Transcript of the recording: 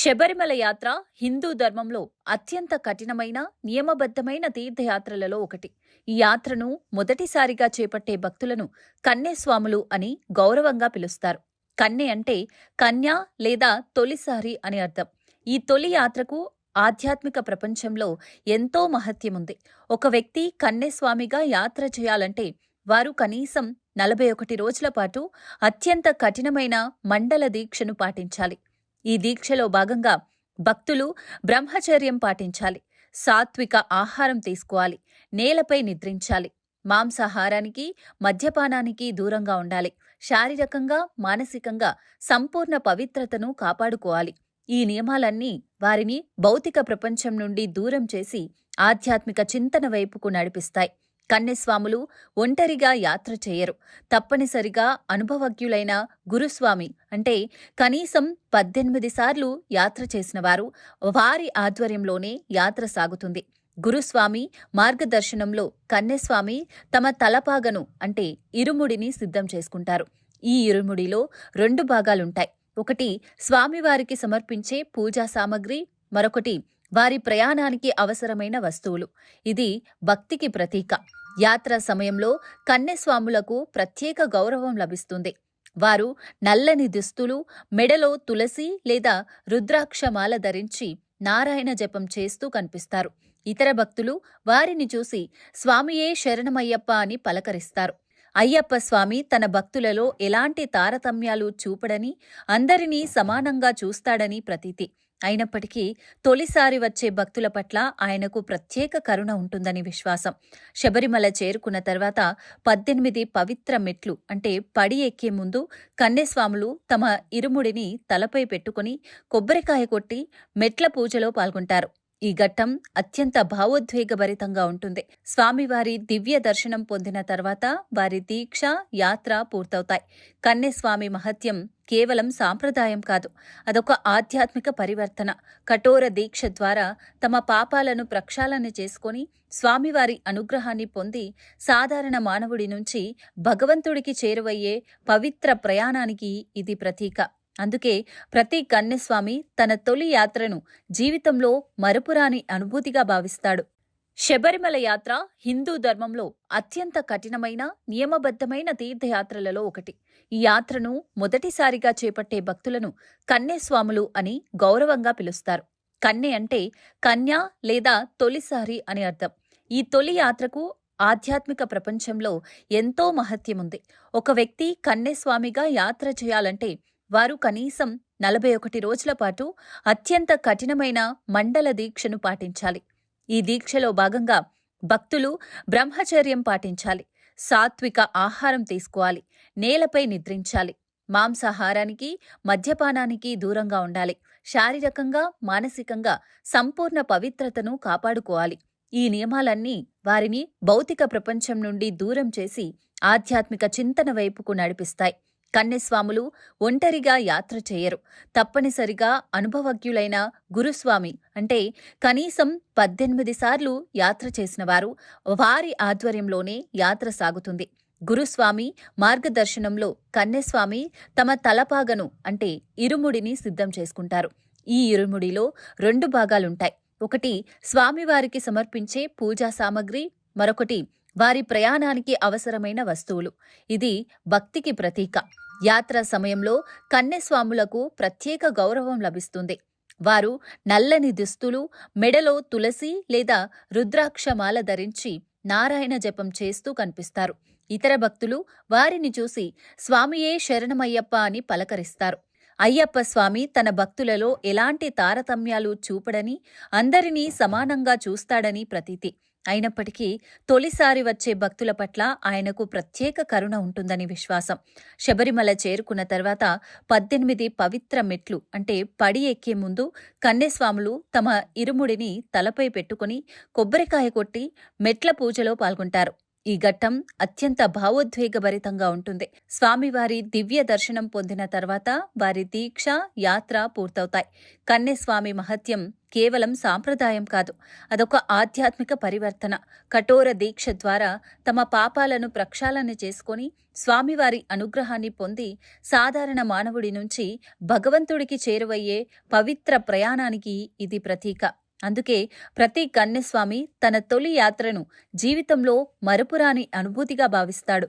శబరిమల యాత్ర హిందూ ధర్మంలో అత్యంత కఠినమైన నియమబద్ధమైన తీర్థయాత్రలలో ఒకటి. ఈ యాత్రను మొదటిసారిగా చేపట్టే భక్తులను కన్నేస్వాములు అని గౌరవంగా పిలుస్తారు. కన్నె అంటే కన్య లేదా తొలిసారి అని అర్థం. ఈ తొలి యాత్రకు ఆధ్యాత్మిక ప్రపంచంలో ఎంతో మహత్యముంది. ఒక వ్యక్తి కన్నెస్వామిగా యాత్ర చేయాలంటే వారు కనీసం నలభై ఒకటి రోజుల పాటు అత్యంత కఠినమైన మండల దీక్షను పాటించాలి. ఈ దీక్షలో భాగంగా భక్తులు బ్రహ్మచర్యం పాటించాలి సాత్విక ఆహారం తీసుకోవాలి నేలపై నిద్రించాలి మాంసాహారానికి మద్యపానానికి దూరంగా ఉండాలి శారీరకంగా మానసికంగా సంపూర్ణ పవిత్రతను కాపాడుకోవాలి. ఈ నియమాలన్నీ వారిని భౌతిక ప్రపంచం నుండి దూరం చేసి ఆధ్యాత్మిక చింతన వైపుకు నడిపిస్తాయి. కన్యస్వాములు ఒంటరిగా యాత్ర చేయరు. తప్పనిసరిగా అనుభవజ్ఞులైన గురుస్వామి అంటే కనీసం పద్దెనిమిది సార్లు యాత్ర చేసినవారు వారి ఆధ్వర్యంలోనే యాత్ర సాగుతుంది. గురుస్వామి మార్గదర్శనంలో కన్యస్వామి తమ తలపాగను అంటే ఇరుముడిని సిద్ధం చేసుకుంటారు. ఈ ఇరుముడిలో రెండు భాగాలుంటాయి. ఒకటి స్వామివారికి సమర్పించే పూజా సామగ్రి మరొకటి వారి ప్రయాణానికి అవసరమైన వస్తువులు. ఇది భక్తికి ప్రతీక. యాత్ర సమయంలో కన్యస్వాములకు ప్రత్యేక గౌరవం లభిస్తుంది. వారు నల్లని దుస్తులు మెడలో తులసి లేదా రుద్రాక్షమాల ధరించి నారాయణ జపం చేస్తూ కనిపిస్తారు. ఇతర భక్తులు వారిని చూసి స్వామియే శరణమయ్యప్ప అని పలకరిస్తారు. అయ్యప్ప స్వామి తన భక్తులలో ఎలాంటి తారతమ్యాలు చూపడని అందరినీ సమానంగా చూస్తాడని ప్రతీతి. అయినప్పటికీ తొలిసారి వచ్చే భక్తుల పట్ల ఆయనకు ప్రత్యేక కరుణ ఉంటుందని విశ్వాసం. శబరిమల చేరుకున్న తర్వాత పద్దెనిమిది పవిత్ర మెట్లు అంటే పడి ఎక్కే ముందు కన్యస్వాములు తమ ఇరుముడిని తలపై పెట్టుకుని కొబ్బరికాయ కొట్టి మెట్ల పూజలో పాల్గొంటారు. ఈ ఘట్టం అత్యంత భావోద్వేగభరితంగా ఉంటుంది. స్వామివారి దివ్య దర్శనం పొందిన తర్వాత వారి దీక్ష యాత్ర పూర్తవుతాయి. కన్నెస్వామి మహత్యం కేవలం సాంప్రదాయం కాదు అదొక ఆధ్యాత్మిక పరివర్తన. కఠోర దీక్ష ద్వారా తమ పాపాలను ప్రక్షాళన చేసుకొని స్వామివారి అనుగ్రహాన్ని పొంది సాధారణ మానవుడి నుంచి భగవంతుడికి చేరువయ్యే పవిత్ర ప్రయాణానికి ఇది ప్రతీక. అందుకే ప్రతి కన్యస్వామి తన తొలి యాత్రను జీవితంలో మరపురాని అనుభూతిగా భావిస్తాడు. శబరిమల యాత్ర హిందూ ధర్మంలో అత్యంత కఠినమైన నియమబద్ధమైన తీర్థయాత్రలలో ఒకటి. ఈ యాత్రను మొదటిసారిగా చేపట్టే భక్తులను కన్యస్వాములు అని గౌరవంగా పిలుస్తారు. కన్నె అంటే కన్య లేదా తొలిసారి అని అర్థం. ఈ తొలి యాత్రకు ఆధ్యాత్మిక ప్రపంచంలో ఎంతో మహత్యముంది ఒక వ్యక్తి కన్యస్వామిగా యాత్ర చేయాలంటే వారు కనీసం నలభై ఒకటి రోజుల పాటు అత్యంత కఠినమైన మండల దీక్షను పాటించాలి. ఈ దీక్షలో భాగంగా భక్తులు బ్రహ్మచర్యం పాటించాలి. సాత్విక ఆహారం తీసుకోవాలి. నేలపై నిద్రించాలి. మాంసాహారానికి మద్యపానానికి దూరంగా ఉండాలి. శారీరకంగా మానసికంగా సంపూర్ణ పవిత్రతను కాపాడుకోవాలి. ఈ నియమాలన్నీ వారిని భౌతిక ప్రపంచం నుండి దూరం చేసి ఆధ్యాత్మిక చింతన వైపుకు నడిపిస్తాయి. కన్యస్వాములు ఒంటరిగా యాత్ర చేయరు. తప్పనిసరిగా అనుభవజ్ఞులైన గురుస్వామి అంటే కనీసం పద్దెనిమిది సార్లు యాత్ర చేసినవారు వారి ఆధ్వర్యంలోనే యాత్ర సాగుతుంది. గురుస్వామి మార్గదర్శనంలో కన్యస్వామి తమ తలపాగను అంటే ఇరుముడిని సిద్ధం చేసుకుంటారు. ఈ ఇరుముడిలో రెండు భాగాలుంటాయి. ఒకటి స్వామివారికి సమర్పించే పూజా సామగ్రి మరొకటి వారి ప్రయాణానికి అవసరమైన వస్తువులు. ఇది భక్తికి ప్రతీక. యాత్ర సమయంలో కన్యస్వాములకు ప్రత్యేక గౌరవం లభిస్తుంది. వారు నల్లని దుస్తులు మెడలో తులసి లేదా రుద్రాక్షమాల ధరించి నారాయణ జపం చేస్తూ కనిపిస్తారు. ఇతర భక్తులు వారిని చూసి స్వామియే శరణమయ్యప్ప అని పలకరిస్తారు. అయ్యప్ప స్వామి తన భక్తులలో ఎలాంటి తారతమ్యాలు చూపడని అందరినీ సమానంగా చూస్తాడని ప్రతీతి. అయినప్పటికీ తొలిసారి వచ్చే భక్తుల పట్ల ఆయనకు ప్రత్యేక కరుణ ఉంటుందని విశ్వాసం. శబరిమల చేరుకున్న తర్వాత పద్దెనిమిది పవిత్ర మెట్లు అంటే పడి ఎక్కే ముందు కన్యస్వాములు తమ ఇరుముడిని తలపై పెట్టుకుని కొబ్బరికాయ కొట్టి మెట్ల పూజలో పాల్గొంటారు. ఈ ఘట్టం అత్యంత భావోద్వేగభరితంగా ఉంటుంది. స్వామివారి దివ్య దర్శనం పొందిన తర్వాత వారి దీక్ష యాత్ర పూర్తవుతాయి. కన్నెస్వామి మహత్యం కేవలం సాంప్రదాయం కాదు అదొక ఆధ్యాత్మిక పరివర్తన. కఠోర దీక్ష ద్వారా తమ పాపాలను ప్రక్షాళన చేసుకొని స్వామివారి అనుగ్రహాన్ని పొంది సాధారణ మానవుడి నుంచి భగవంతుడికి చేరువయ్యే పవిత్ర ప్రయాణానికి ఇది ప్రతీక. అందుకే ప్రతి కన్యస్వామి తన తొలి యాత్రను జీవితంలో మరుపురాని అనుభూతిగా భావిస్తాడు.